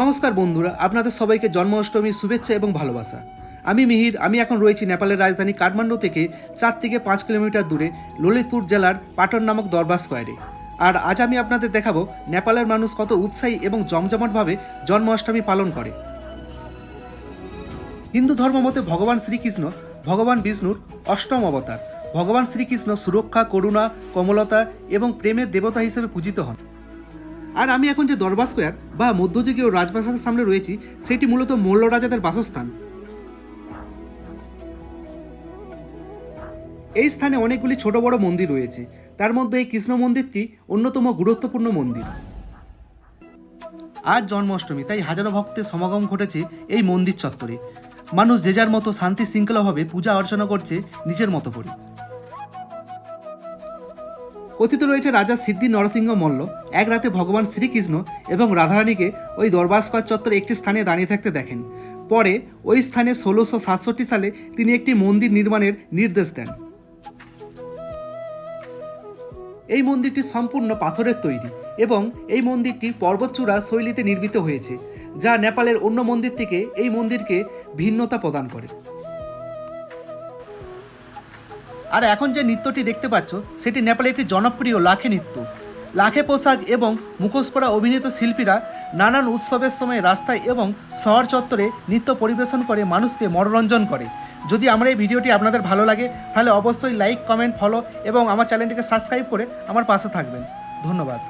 নমস্কার বন্ধুরা, আপনাদের সবাইকে জন্মাষ্টমীর শুভেচ্ছা এবং ভালোবাসা। আমি মিহির, আমি এখন রয়েছি নেপালের রাজধানী কাঠমান্ডু থেকে চার থেকে পাঁচ কিলোমিটার দূরে ললিতপুর জেলার পাটন নামক দরবার স্কোয়ারে। আর আজ আমি আপনাদের দেখাবো নেপালের মানুষ কত উৎসাহী এবং জমজমাটভাবে জন্মাষ্টমী পালন করে। হিন্দু ধর্ম মতে ভগবান শ্রীকৃষ্ণ, ভগবান বিষ্ণুর অষ্টম অবতার। ভগবান শ্রীকৃষ্ণ সুরক্ষা, করুণা, কমলতা এবং প্রেমের দেবতা হিসেবে পূজিত হন। আর আমি এখন যে দরবার স্কোয়ার বা মধ্যযুগীয় রাজপ্রাসাদের সামনে রয়েছি, সেটি মূলত মল্ল রাজাদের বাসস্থান। এই স্থানে অনেকগুলি ছোট বড় মন্দির রয়েছে। তার মধ্যে এই কৃষ্ণ মন্দিরটি অন্যতম গুরুত্বপূর্ণ মন্দির। আজ জন্মাষ্টমী, তাই হাজারো ভক্তের সমাগম ঘটেছে এই মন্দির চত্বরে। মানুষ যে যার মতো শান্তি শৃঙ্খলাভাবে পূজা অর্চনা করছে, নিজের মতো করে। কথিত রয়েছে রাজা সিদ্ধি নরসিংহ মল্ল। এক রাতে ভগবান শ্রীকৃষ্ণ এবং রাধারানীকে ওই দরবাস্কর চত্বরে একটি স্থানে দাঁড়িয়ে থাকতে দেখেন। পরে ওই স্থানে ষোলোশো সাতষট্টি সালে তিনি একটি মন্দির নির্মাণের নির্দেশ দেন। এই মন্দিরটি সম্পূর্ণ পাথরের তৈরি এবং এই মন্দিরটি পর্বতচূড়া শৈলীতে নির্মিত হয়েছে, যা নেপালের অন্য মন্দির থেকে এই মন্দিরকে ভিন্নতা প্রদান করে। আর এখন যে নৃত্যটি দেখতে পাচ্ছ, সেটি নেপালের একটি জনপ্রিয় লাখে নৃত্য। লাখে পোশাক এবং মুখোশ পরা অভিনীত শিল্পীরা নানান উৎসবের সময় রাস্তায় এবং শহর চত্বরে নৃত্য পরিবেশন করে মানুষকে মনোরঞ্জন করে। যদি আমার এই ভিডিওটি আপনাদের ভালো লাগে, তাহলে অবশ্যই লাইক কমেন্ট ফলো এবং আমার চ্যানেলটিকে সাবস্ক্রাইব করে আমার পাশে থাকবেন। ধন্যবাদ।